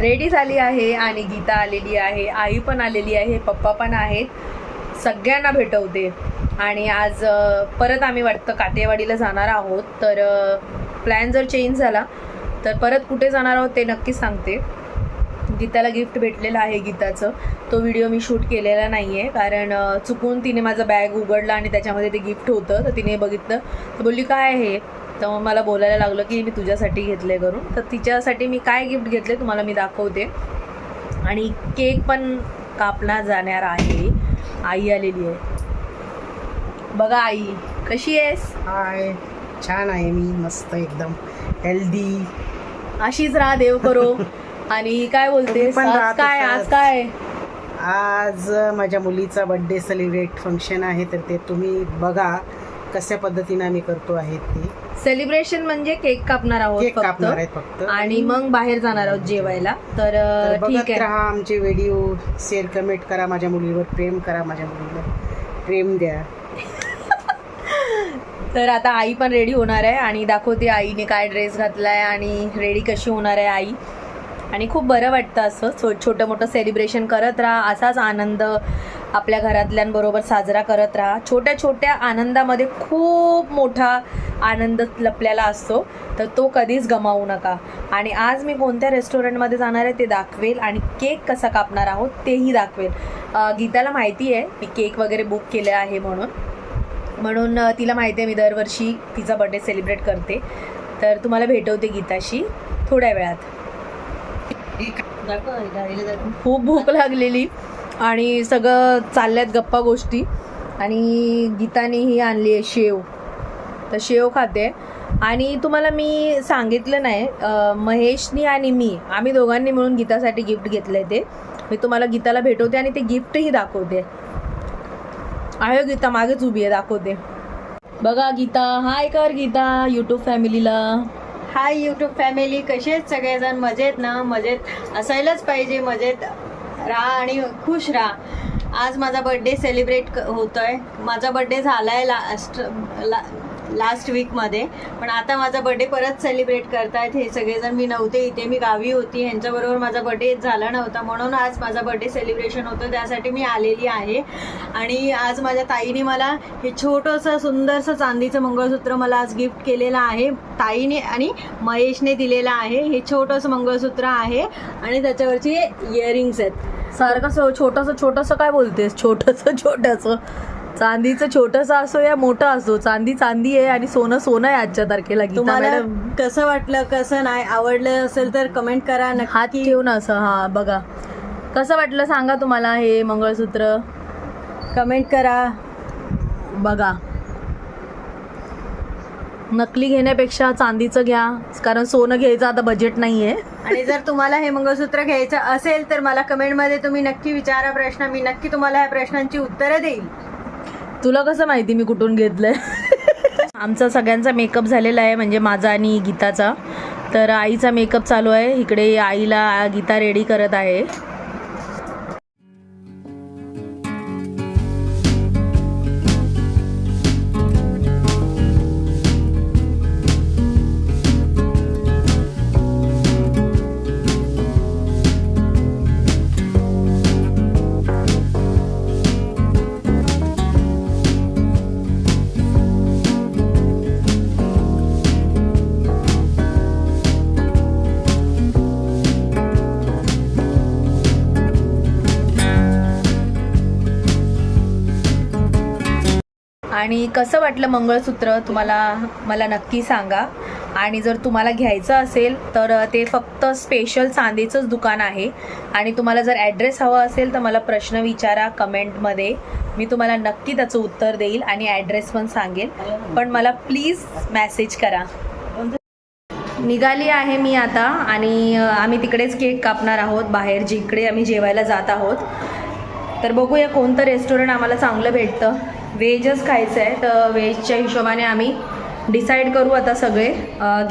Ready झाली आहे आणि गीता आलेली आहे आई पण आलेली आहे पप्पा पण आहेत. सगळ्यांना भेटवते. आणि आज परत आम्ही वाटतं कातेवाडीला जाणार आहोत. तर प्लॅन जर चेंज झाला तर परत कुठे जाणार आहोत ते नक्कीच सांगते. गीताला गिफ्ट भेटलेलं आहे गीताचं. तो व्हिडिओ मी शूट केलेला नाही आहे कारण चुकून तिने माझं बॅग उघडला आणि त्याच्यामध्ये ते गिफ्ट होतं. तर तिने बघितलं. तर बोलली काय आहे तर मग मला बोलायला लागलं की मी तुझ्यासाठी घेतले करून. तर तिच्यासाठी मी काय गिफ्ट घेतले तुम्हाला मी दाखवते. आणि केक पण कापला जाणार आहे. आई आलेली आहे. बघा आई कशी आहेस? हाय छान आहे मी मस्त एकदम. हेल्दी अशीच राहा देव करो. आणि काय पण आज काय? आज. काय? आज माझ्या मुलीचा बड्डे सेलिब्रेट फंक्शन आहे तर ते तुम्ही बघा. कशा पद्धतीने आम्ही करतो आहे ते. सेलिब्रेशन म्हणजे केक कापणार आहोत केक फक्त. कापणार आहेत फक्त. आणि मग बाहेर जाणार आहोत जेवायला. तर तर अ, ठीक आहे. राहा आमचे व्हिडिओ शेअर कमेंट करा माझ्या मुलीवर. प्रेम करा माझ्या मुलीवर. प्रेम द्या. तर आता आई पण रेडी होणार आहे आणि दाखवते आईने काय ड्रेस घातलाय आणि रेडी कशी होणार आहे आई. आणि खूप बरं वाटतं असं. छो छोटं मोठं सेलिब्रेशन करत राहा. असाच आनंद आपल्या घरातल्यांबरोबर साजरा करत राहा. छोट्या छोट्या आनंदामध्ये खूप मोठा आनंद लपलेला असतो तर तो कधीच गमावू नका. आणि आज मी कोणत्या रेस्टॉरंटमध्ये जाणार आहे ते दाखवेल आणि केक कसा कापणार आहोत तेही दाखवेल. गीताला माहिती आहे मी केक वगैरे बुक केले आहे म्हणून. म्हणून तिला माहिती आहे मी दरवर्षी तिचा बड्डे सेलिब्रेट करते. तर तुम्हाला भेटवते गीताशी थोड्या वेळात. खूप भूक लागलेली. आणि सगळं चालल्यात गप्पा गोष्टी. आणि गीताने ही आणली आहे शेव. तर शेव खाते. आणि तुम्हाला मी सांगितलं नाही महेशनी आणि मी आम्ही दोघांनी मिळून गीतासाठी गिफ्ट घेतलं आहे ते. मी तुम्हाला गीताला भेटवते आणि ते गिफ्टही दाखवते. आहे गीता मागेच उभी आहे दाखवते. बघा गीता हाय कर गीता यूट्यूब फॅमिलीला हाय यूट्यूब फॅमिली कसे आहेत सगळेजण? मजेत ना? मजेत असायलाच पाहिजे मजेत. राहा आणि खुश राहा. आज माझा बर्थडे सेलिब्रेट होतोय. माझा बर्थडे झालाय लास्ट ला लास्ट वीकमध्ये पण आता माझा बर्थडे परत सेलिब्रेट करतायत हे सगळेजण. मी नव्हते इथे मी गावी होती. ह्यांच्याबरोबर माझा बर्थडे झाला नव्हता. म्हणून आज माझा बर्थडे सेलिब्रेशन होतं त्यासाठी मी आलेली आहे. आणि आज माझ्या ताईने मला हे छोटंसं सुंदरसं चांदीचं मंगळसूत्र मला आज गिफ्ट केलेलं आहे. ताईने आणि महेशने दिलेलं आहे. हे छोटंसं मंगळसूत्र आहे. आणि त्याच्यावरचे इयरिंग्स आहेत. सारखं सो छोटंसं छोटंसं काय बोलतेस? छोटंसं छोटंसं. चांदीचं छोटंसं असो या मोठं असो चांदी चांदी आहे आणि सोनं सोनं आहे आजच्या तारखेला तुम्हाला कसं वाटलं कसं नाही? आवडलं असेल तर कमेंट करा हात ठेवून असं हा बघा. कसं वाटलं सांगा तुम्हाला हे मंगळसूत्र? कमेंट करा. बघा. नकली घेण्यापेक्षा चांदीचं घ्या. कारण सोनं घ्यायचं आता बजेट नाही आहे आणि जर तुम्हाला हे मंगळसूत्र घ्यायचं असेल तर मला कमेंटमध्ये तुम्ही नक्की विचारा प्रश्न. मी नक्की तुम्हाला ह्या प्रश्नांची उत्तरं देईल. तुला कसं माहिती मी कुठून घेतलंय? आमचा सगळ्यांचा मेकअप झालेला आहे म्हणजे माझा आणि गीताचा. तर आईचा मेकअप चालू आहे. इकडे आईला गीता रेडी करत आहे. आणि कसं वाटलं मंगळसूत्र तुम्हाला मला नक्की सांगा. आणि जर तुम्हाला घ्यायचं असेल तर ते फक्त स्पेशल चांदीचंच दुकान आहे. आणि तुम्हाला जर ॲड्रेस हवा असेल तर मला प्रश्न विचारा कमेंटमध्ये. मी तुम्हाला नक्की त्याचं उत्तर देईल आणि ॲड्रेस पण सांगेल. पण मला प्लीज मॅसेज करा. निघाली आहे मी आता आणि आम्ही तिकडेच केक कापणार आहोत बाहेर जिकडे आम्ही जेवायला जात आहोत. तर बघूया कोणतं रेस्टॉरंट आम्हाला चांगलं भेटतं. व्हेजच खायचं आहे. तर व्हेजच्या हिशोबाने आम्ही डिसाईड करू आता सगळे.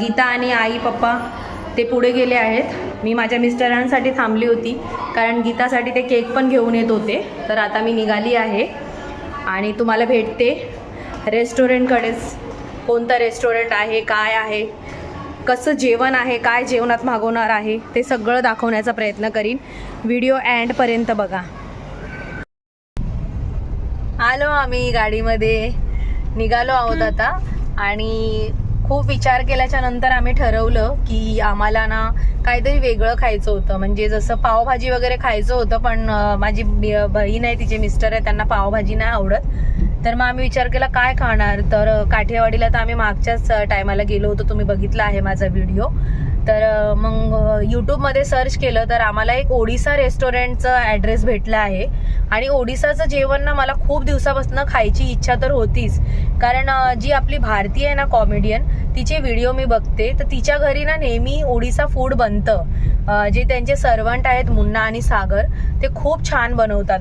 गीता आणि आई पप्पा ते पुढे गेले आहेत. मी माझ्या मिस्टरांसाठी थांबली होती. कारण गीतासाठी ते केक पण घेऊन येत होते. तर आता मी निघाली आहे. आणि तुम्हाला भेटते रेस्टॉरंटकडेच. कोणतं रेस्टॉरंट आहे काय आहे कसं जेवण आहे काय जेवणात मागवणार आहे ते सगळं दाखवण्याचा प्रयत्न करीन. व्हिडिओ अँडपर्यंत बघा. आलो आम्ही गाडीमध्ये. निघालो आहोत आता. आणि खूप विचार केल्याच्यानंतर आम्ही ठरवलं की आम्हाला ना काहीतरी वेगळं खायचं होतं. म्हणजे जसं पावभाजी वगैरे खायचं होतं पण माझी बहीण आहे तिचे मिस्टर आहे त्यांना पावभाजी नाही आवडत. तर मग आम्ही विचार केला काय खाणार? तर काठियावाडीला तर आम्ही मागच्याच टायमाला गेलो होतो. तुम्ही बघितला आहे माझा व्हिडिओ. तर मग यूट्यूबमध्ये सर्च केलं तर आम्हाला एक ओडिसा रेस्टॉरंटचं ॲड्रेस भेटला आहे. आणि ओडिसाचं जेवण ना मला खूप दिवसापासून खायची इच्छा तर होतीच. कारण जी आपली भारतीय आहे ना कॉमेडियन तिचे व्हिडिओ मी बघते. तर तिच्या घरी ना नेहमी ओडिसा फूड बनतं. जे त्यांचे सर्वंट आहेत मुन्ना आणि सागर ते खूप छान बनवतात.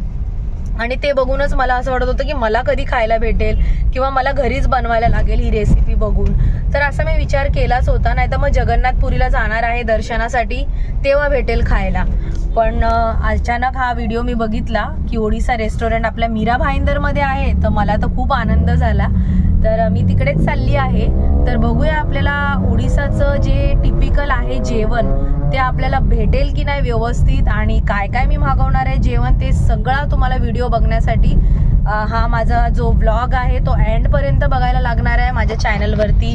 आणि ते बघूनच मला असं वाटत होतं की मला कधी खायला भेटेल किंवा मला घरीच बनवायला लागेल ही रेसिपी बघून. तर असा मी विचार केलाच होता. नाही तर मग जगन्नाथपुरीला जाणार आहे दर्शनासाठी तेव्हा भेटेल खायला. पण अचानक हा व्हिडिओ मी बघितला की ओडिसा रेस्टॉरंट आपल्या मीरा भाईंदरमध्ये आहे. तर मला तर खूप आनंद झाला. तर मी तिकडेच चालली आहे. तर बघूया आपल्याला ओडिसाचं जे टिपिकल आहे जेवण ते आपल्याला भेटेल की नाही व्यवस्थित आणि काय काय मी मागवणार आहे जेवण ते सगळा तुम्हाला व्हिडिओ बघण्यासाठी हा माझा जो ब्लॉग आहे तो एंडपर्यंत बघायला लागणार आहे माझ्या चॅनलवरती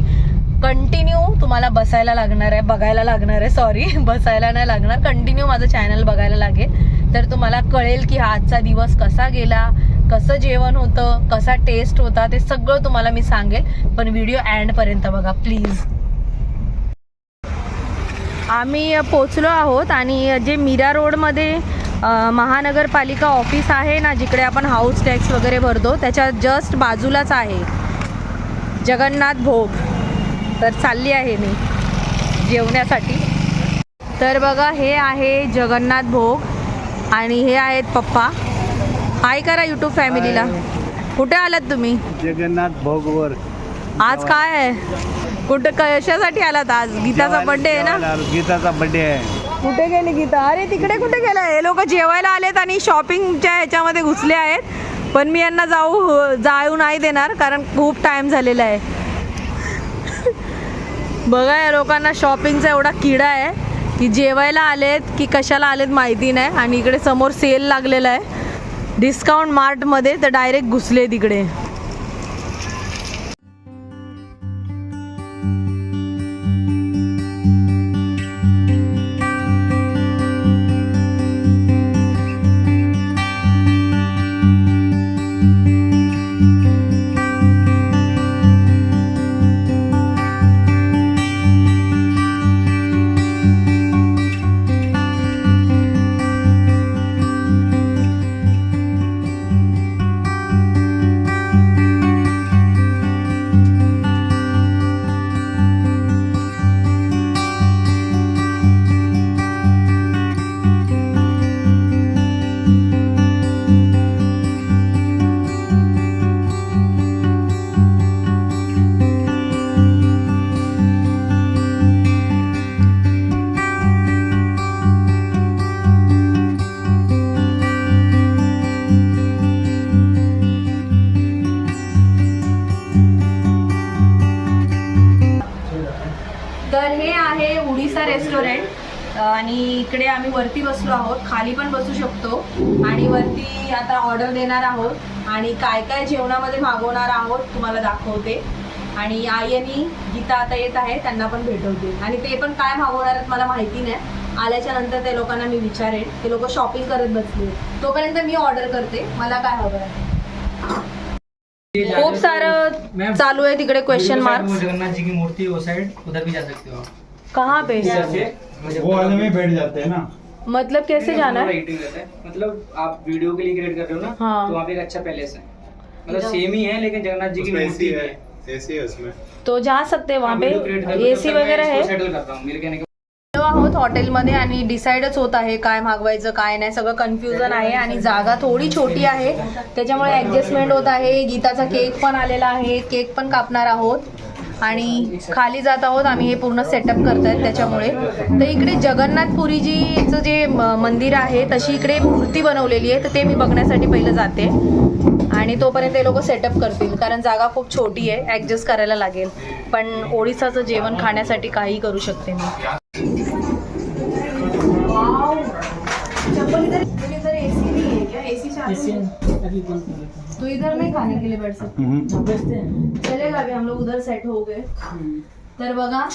कंटिन्यू तुम्हाला बसायला लागणार आहे बघायला लागणार आहे सॉरी बसायला नाही लागणार. कंटिन्यू माझं चॅनल बघायला लागेल. तर तुम्हाला कळेल की हा आजचा दिवस कसा गेला कसं जेवण होतं कसा टेस्ट होता ते सगळं तुम्हाला मी सांगेल. पण व्हिडिओ अँडपर्यंत बघा प्लीज आम्ही पोचलो आहोत आणि जे मीरा रोडमध्ये महानगरपालिका ऑफिस आहे ना जिकडे आपण हाऊस टॅक्स वगैरे भरतो त्याच्या जस्ट बाजूलाच आहे. जगन्नाथ भोग. तर चालली आहे मी जेवण्यासाठी. तर बघा हे आहे जगन्नाथ भोग आणि हे आहेत पप्पा. हाय करा यूट्यूब फॅमिलीला कुठे आलात तुम्ही? जगन्नाथ भोगवर आज काय आहे? कुठं कशासाठी आलात आज? गीताचा बर्थडे आहे ना? गीताचा बर्थडे आहे. कुठे गेली गीता? अरे तिकडे कुठे गेला हे लोक जेवायला आलेत आणि शॉपिंगच्या ह्याच्यामध्ये घुसले आहेत. पण मी यांना जाऊ जाऊ नाही देणार कारण खूप टाइम झालेला आहे. बघा या लोकांना शॉपिंगचा एवढा किडा आहे की जेवायला आलेत की कशाला आलेत माहिती नाही आणि इकडे समोर सेल लागलेला आहे. डिस्काउंट मार्टमध्ये तर डायरेक्ट घुसले तिकडे आणि इकडे आम्ही वरती बसलो आहोत. खाली पण बसू शकतो. आणि वरती आता ऑर्डर देणार आहोत. आणि काय काय जेवणामध्ये मागवणार आहोत तुम्हाला दाखवते. आणि आई आणि गीता आता येत आहे त्यांना पण भेटवते. आणि ते पण काय मागवणार आहेत मला माहिती नाही. आल्याच्यानंतर त्या लोकांना मी विचारेन. ते लोक शॉपिंग करत बसले. तोपर्यंत मी ऑर्डर करते. मला काय हवं आहे. खूप सारं चालू आहे तिकडे क्वेश्चन मार्क जगन्नाथ जी की मूर्ति है उधर भी जा सकते हो आप. कहाँ पे वो वाले में बैठ जाते हैं ना। मतलब कैसे जाना है? एडिटिंग रहता है। मतलब आप वीडियो के लिए क्रिएट कर रहे हो ना हाँ। तो वहाँ पे एक अच्छा पैलेस है। मतलब सेम ही है लेकिन जगन्नाथ जी की मूर्ति है। एसी है। उसमें। तो जा सकते हैं वहाँ पे। एसी वगैरह है। सेटल करता हूँ मेरे कहने का आलो आहोत हॉटेलमध्ये आणि डिसाईडच होत आहे काय मागवायचं काय नाही सगळं कन्फ्युजन आहे आणि जागा थोडी छोटी आहे. त्याच्यामुळे ऍडजस्टमेंट होत आहे. गीताचा केक पण आलेला आहे. केक पण कापणार आहोत. आणि खाली जात आहोत. आम्ही हे पूर्ण सेटअप करतायत त्याच्यामुळे. तर इकडे जगन्नाथपुरीजीचं जे मंदिर आहे तशी इकडे मूर्ती बनवलेली आहे. तर ते मी बघण्यासाठी पहिलं जाते. आणि तोपर्यंत ते लोक सेटअप करतील. कारण जागा खूप छोटी आहे ॲडजस्ट करायला लागेल. पण ओडिसाचं जेवण खाण्यासाठी काही करू शकते मी. तो इधर नहीं खाने के लिए बैठ सकते। चलेगा अभी हम लोग उधर सेट हो गए। तर बघा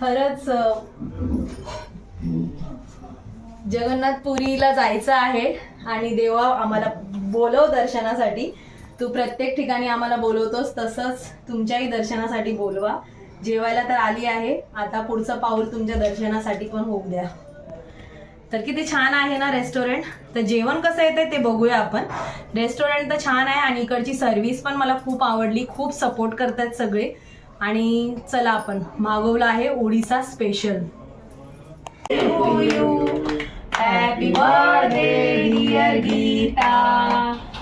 खरंच जगन्नाथपुरीला जायचं आहे आणि देवा आम्हाला बोलव दर्शनासाठी. तू प्रत्येक ठिकाणी आम्हाला बोलवतोस तसंच तुमच्याही दर्शनासाठी बोलवा. जेवायला तर आली आहे. आता पुढचं पाऊल तुमच्या दर्शनासाठी पण होऊ द्या. तर किती छान आहे ना रेस्टॉरंट तर जेवण कसं येतं ते बघूया आपण. रेस्टॉरंट तर छान आहे आणि इकडची सर्व्हिस पण मला खूप आवडली खूप सपोर्ट करतात सगळे. आणि चला आपण मागवलं आहे Odisha special happy birthday dear Geeta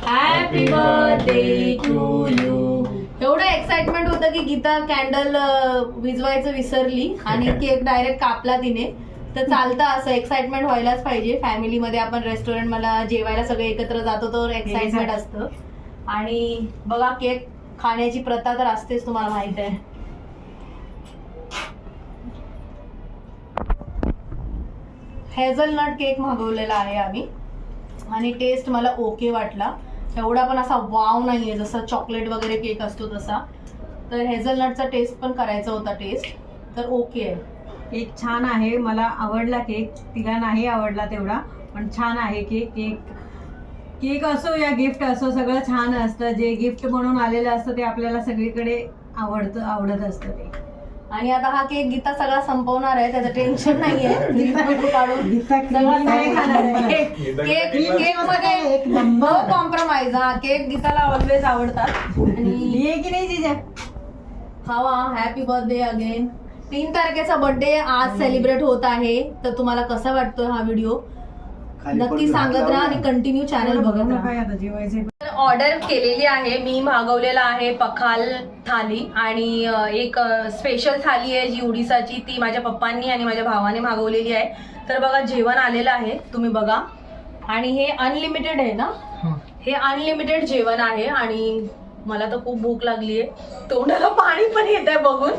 happy birthday to you एवढं एक्साइटमेंट होतं की गीता कॅन्डल विजवायचं विसरली आणि केक डायरेक्ट कापला तिने. तर चालतं असं. एक्साइटमेंट व्हायलाच पाहिजे. फॅमिलीमध्ये आपण रेस्टॉरंट मला जेवायला सगळे एकत्र जातो तर एक्साइटमेंट असतं. आणि बघा केक खाण्याची प्रथा तर असतेच तुम्हाला माहीत आहे. हेझलनट केक मागवलेला आहे आम्ही. आणि टेस्ट मला ओके वाटला. एवढा पण असा वाव नाहीये जसा चॉकलेट वगैरे केक असतो तसा. तर हेझलनटचा टेस्ट पण करायचा होता टेस्ट तर ओके आहे. केक छान आहे. मला आवडला केक. तिला नाही आवडला तेवढा पण छान आहे केक. केक केक असो या गिफ्ट असो सगळं छान असतं. जे गिफ्ट म्हणून आलेलं असतं ते आपल्याला सगळीकडे आवडतं आवडत असतं ते. आणि आता हा केक गीता सगळा संपवणार आहे. त्याचं टेन्शन नाहीये. काढून आहे. केक केक केकमध्ये एक नंबर. नो कॉम्प्रोमाइज हा केक गीताला ऑलवेज आवडतात. आणि लिहे की नाही जिजा? खावा. हॅपी बर्थडे अगेन तीन तारखेचा बर्थडे आज सेलिब्रेट होत आहे. तर तुम्हाला कसा वाटतोय हा व्हिडिओ नक्की सांगत राहा आणि कंटिन्यू चॅनल बघत राहा. ऑर्डर केलेली आहे. मी मागवलेला आहे पखाल थाली आणि एक स्पेशल थाली आहे जी उडीसाची. ती माझ्या पप्पांनी आणि माझ्या भावाने मागवलेली आहे. तर बघा जेवण आलेलं आहे. तुम्ही बघा. आणि हे अनलिमिटेड आहे ना? हे. अनलिमिटेड जेवण आहे आणि मला तर खूप भूक लागली आहे तोंडाला पाणी पण येत आहे बघून.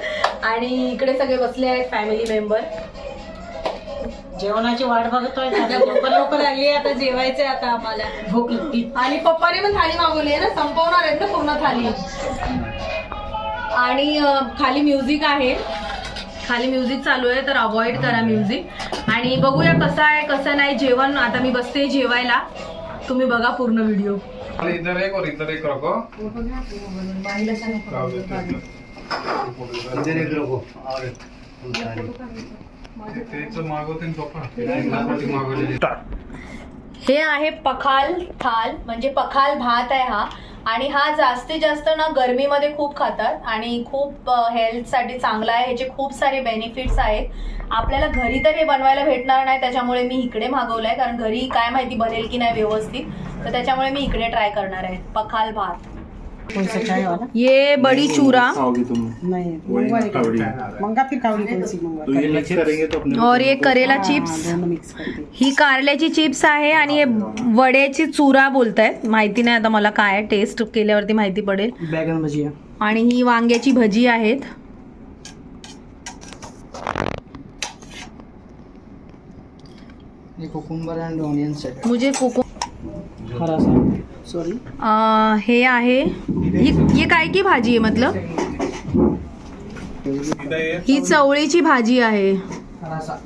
आणि इकडे सगळे बसले आहेत फॅमिली मेंबर जेवणाची वाट बघतोय ना. लवकर लवकर लागली आता जेवायचे आता आम्हाला. भूक लागली. आणि पप्पाने पण थाली मागवली आहे ना संपवणार आहेत ना पूर्ण थाली. आणि खाली म्युझिक आहे. खाली म्युझिक चालू आहे तर अवॉइड करा म्युझिक आणि बघूया कसं आहे कसं नाही जेवण आता मी बसते जेवायला. तुम्ही बघा पूर्ण व्हिडिओ इधर एक और इधर एक रखो हे आहे पखाल थाल म्हणजे पखाल भात आहे हा. आणि हा जास्तीत जास्त ना गरमीमध्ये खूप खातात आणि खूप हेल्थसाठी चांगला आहे. ह्याचे खूप सारे बेनिफिट्स आहेत. आपल्याला घरी तर हे बनवायला भेटणार नाही त्याच्यामुळे मी इकडे मागवलंय. कारण घरी काय माहिती बनेल की नाही व्यवस्थित. तर त्याच्यामुळे मी इकडे ट्राय करणार आहे. पखाल भात. ये बडी चूरा। नहीं मंगवा एक मंगा फिर कावली कौन सी मंगवा तो ये मिक्स करेंगे तो अपने और ये करेला चिप्स ही कारल्याची चिप्स आहे आणि हे वड्याची चुरा बोलतायत माहिती नाही आता मला काय टेस्ट केल्यावरती माहिती पडेल. बैगन भजिया. आणि ही वांग्याची भजी आहेत. ये कुकुम्बर एंड ऑनियन सेट मुझे कोको हरा सा सॉरी अं, हे आहे. ये ये काय की भाजी आहे मतलब? ही चवळीची भाजी आहे. हरा सा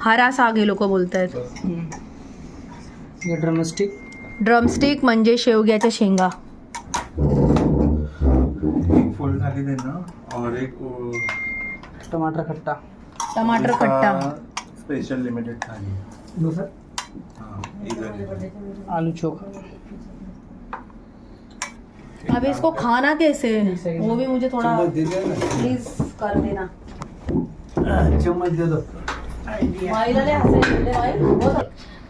हरा साग हे लोक बोलतायत. ये ड्रमस्टिक ड्रमस्टिक म्हणजे शेवग्याच्या शेंगा. फुल थाली देना और एक टमाटर खट्टा. टमाटर खट्टा. स्पेशल लिमिटेड थाली. हाँ आलू चोखा अब इसको खाना कैसे वो भी मुझे थोड़ा प्लीज कर देना चम्मच दे दो. हो.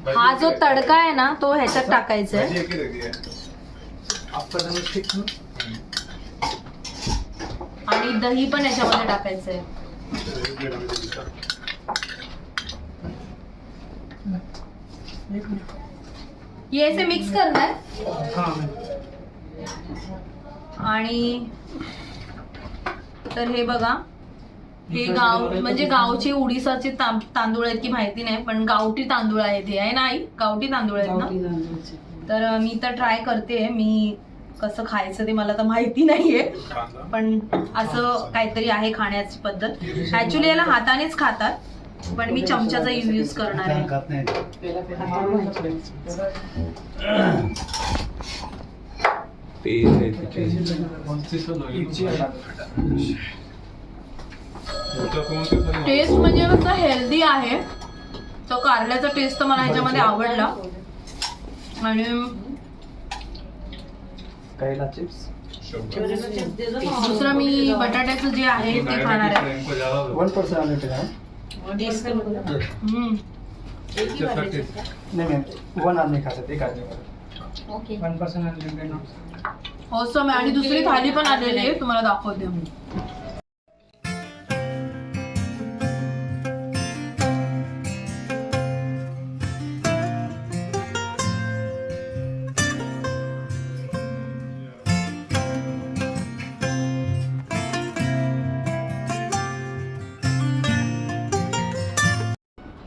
हा जो तडका आहे ना तो ह्याच्यात टाकायचा आहे ही है आणि दही पण याच्यामध्ये टाकायचं आहे ये ऐसे मिक्स करना है। आणि तर हे बघा हे गाव म्हणजे गावची उडीसाचे तां- तांदूळ आहेत की माहिती नाही पण गावठी तांदूळ आहेत हे आहे ना आई? गावठी तांदूळ आहेत ना? तर मी तर ट्राय करते मी कसं खायचं ते मला तर माहिती नाहीये. पण असं काहीतरी आहे खाण्याची पद्धत. ऍक्च्युली याला हातानेच खातात. पण मी चमच्याचा यूज करणार आहे. टेस्ट म्हणजे कसं हेल्दी आहे. तो कारल्याचा टेस्ट तर मला ह्याच्यामध्ये आवडला. आणि चिप्स दुसरं मी बटाट्याचं जे आहे ते खाणार आहे. है हम्म. नहीं मैम वन आदमी खा सकते एक आदमी का वन पर्सेंट अनलिमिटेड Awesome आहे आणि दुसरी थाली पण आलेली आहे तुम्हाला दाखवते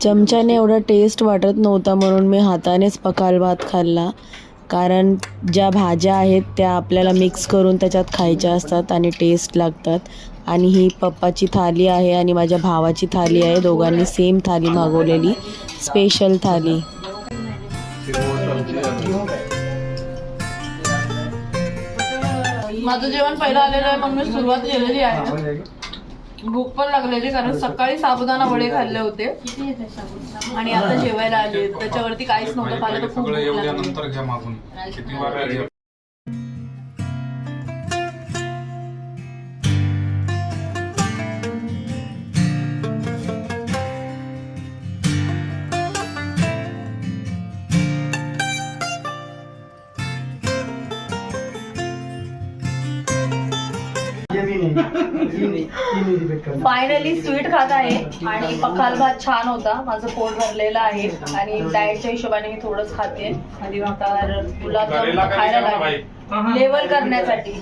चमच्याने एवढा टेस्ट वाटत नव्हता म्हणून मी हातानेच पकाल भात खाल्ला. कारण ज्या भाज्या आहेत त्या आपल्याला मिक्स करून त्याच्यात खायच्या असतात आणि टेस्ट लागतात. आणि ही पप्पाची थाली आहे आणि माझ्या भावाची थाली आहे. दोघांनी सेम थाली मागवलेली. स्पेशल थाली. माझं जेवण पहिलं आलेलं आहे पण मी सुरुवात केलेली आहे. भूक पण लागलेली कारण सकाळी साबुदाणा वडे खाल्ले होते. आणि आता जेवायला आले त्याच्यावरती काहीच नव्हतं खाल्लं तर खूप भूक लागली. फायनली स्वीट खात आहे आणि पखाल भात छान होता. माझं पोट भरलेलं आहे. आणि डाएटच्या हिशोबाने मी थोडंच खाते. तर गुलाबजामुन करेला का खायला लागेल. लेवल करण्यासाठी.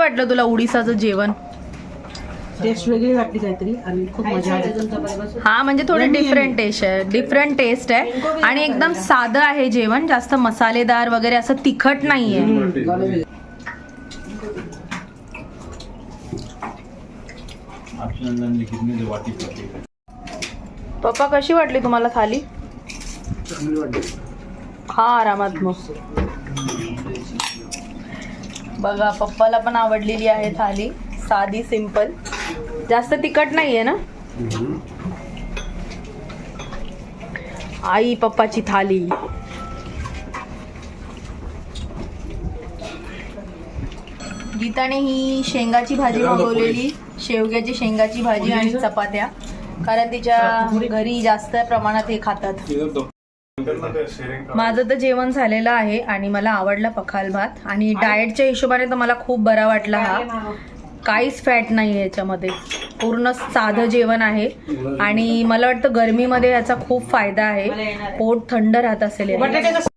वाटलं तुला उडीसाचं जेवण? टेस्ट वेगळी वाटली काहीतरी आणि खूप मजा आली. हा म्हणजे थोडं डिफरंट टेस्ट आहे. डिफरंट टेस्ट आहे. आणि एकदम साधं आहे जेवण जास्त मसालेदार वगैरे असं तिखट नाहीये. है पप्पा कशी वाटली तुम्हाला थाली? हा आरामात मग बघा पप्पाला पण आवडलेली आहे थाली. साधी सिंपल जास्त तिखट नाहीये ना? आई पप्पाची थाली. गीताने ही शेंगाची भाजी मागवलेली. शेवग्याची शेंगाची भाजी आणि चपात्या. कारण तिच्या घरी जास्त प्रमाणात हे खातात. माझं तर जेवण झालेलं आहे आणि मला आवडला पखाल भात. आणि डाएटच्या हिशोबाने तर मला खूप बरा वाटला हा. काहीच फॅट नाही याच्यामध्ये. पूर्ण साधं जेवण आहे. आणि मला वाटतं गरमीमध्ये याचा खूप फायदा आहे. पोट थंड राहत असेल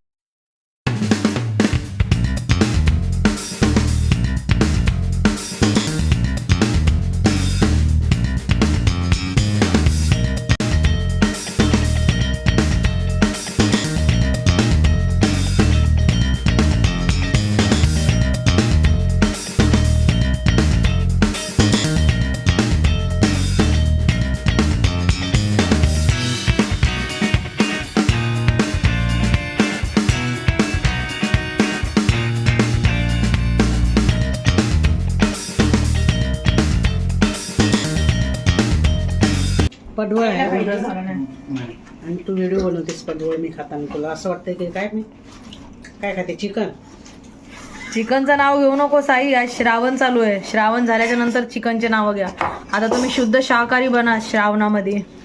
पडवळ आहे. नाही. आणि तू व्हिडिओ बनवतेस पडवळ मी खाताना तुला. असं वाटतंय की काय मी? काय खाते? चिकन? चिकनचं नाव घेऊ नको साई. आज श्रावण चालू आहे. श्रावण झाल्याच्यानंतर चिकनचे नावं घ्या. आता तुम्ही शुद्ध शाकाहारी बना श्रावणामध्ये.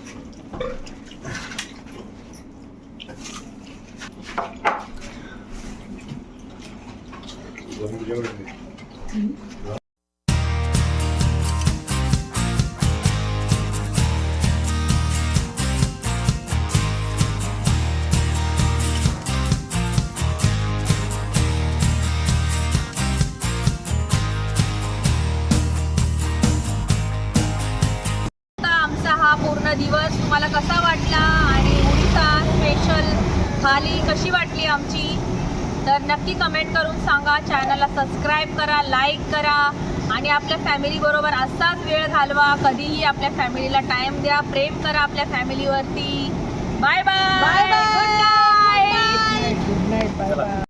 करा आणि आपल्या फॅमिलीबरोबर असाच वेळ घालवा. कधीही आपल्या फॅमिलीला टाईम द्या. प्रेम करा आपल्या फॅमिलीवरती बाय बाय बाय बाय